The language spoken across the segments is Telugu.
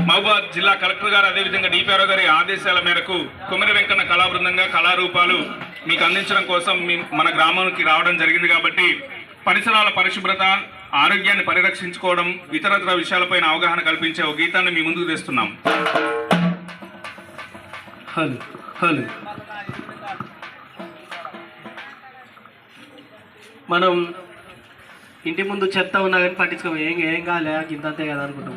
మహబూబాద్ జిల్లా కలెక్టర్ గారు అదేవిధంగా డిపిఆర్ఓ గారి ఆదేశాల మేరకు కుమరి వెంకన్న కళాబృందంగా కళారూపాలు మీకు అందించడం కోసం మీ మన గ్రామానికి రావడం జరిగింది కాబట్టి పరిసరాల పరిశుభ్రత ఆరోగ్యాన్ని పరిరక్షించుకోవడం ఇతరత్ర విషయాలపైన అవగాహన కల్పించే ఒక గీతాన్ని మీ ముందుకు తెస్తున్నాం. Hello hello. మనం ఇంటి ముందు చెత్త ఉన్నా కానీ పట్టించుకోము. ఏం ఏం కాలే ఇంతంతే కదా అనుకుంటాం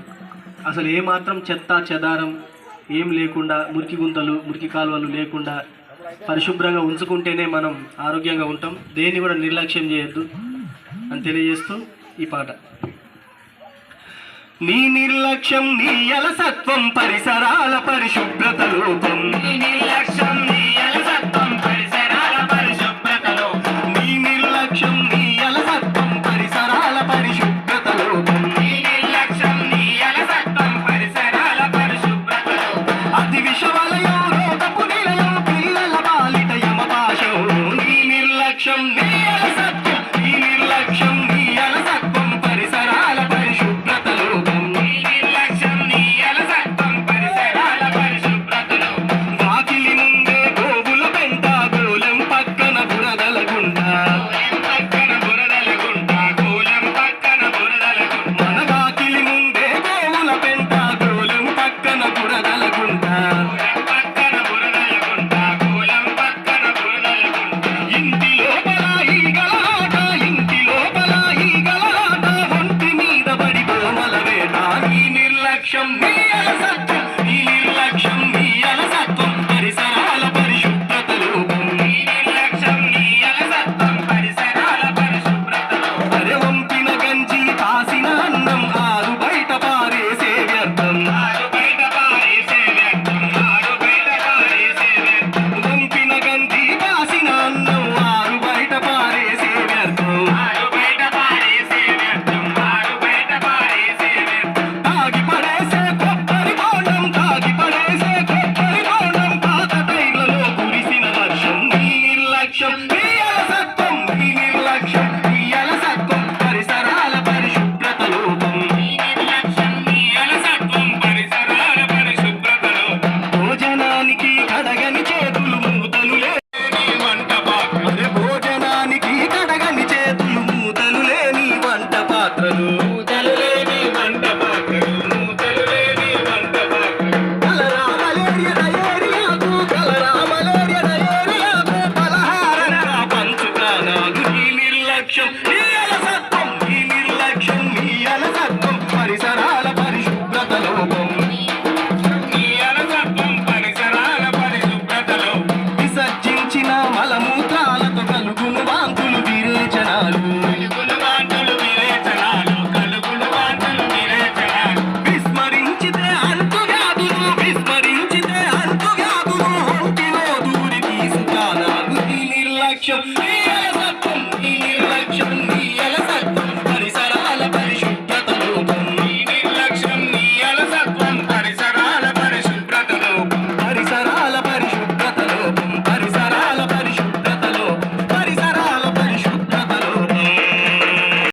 అసలు ఏమాత్రం చెత్త చెదారం ఏం లేకుండా మురికి గుంతలు మురికి కాలువలు లేకుండా పరిశుభ్రంగా ఉంచుకుంటేనే మనం ఆరోగ్యంగా ఉంటాం. దేన్ని కూడా నిర్లక్ష్యం చేయొద్దు అని తెలియజేస్తూ ఈ పాట. నీ నిర్లక్ష్యం నీ అలసత్వం పరిసరాల పరిశుభ్రత లోపం. నీ నిర్లక్ష్యం Come. me. నిర్లక్ష్యం నీ అలసత్వం నిర్లక్ష్యం నీ అలసత్వం పరిసరాల పరిశుభ్రత లోపం. నీ పరిసరాల పరిశుభ్రతలో విసర్జించిన మలమూత్రాలతో కలుగును వాంతులు విరేచనాలు. విస్మరించితే అంతు కాదు విస్మరించితే అంతు కాదు ఒంటిలో దూరి తీసుకురాదు నిర్లక్ష్యం.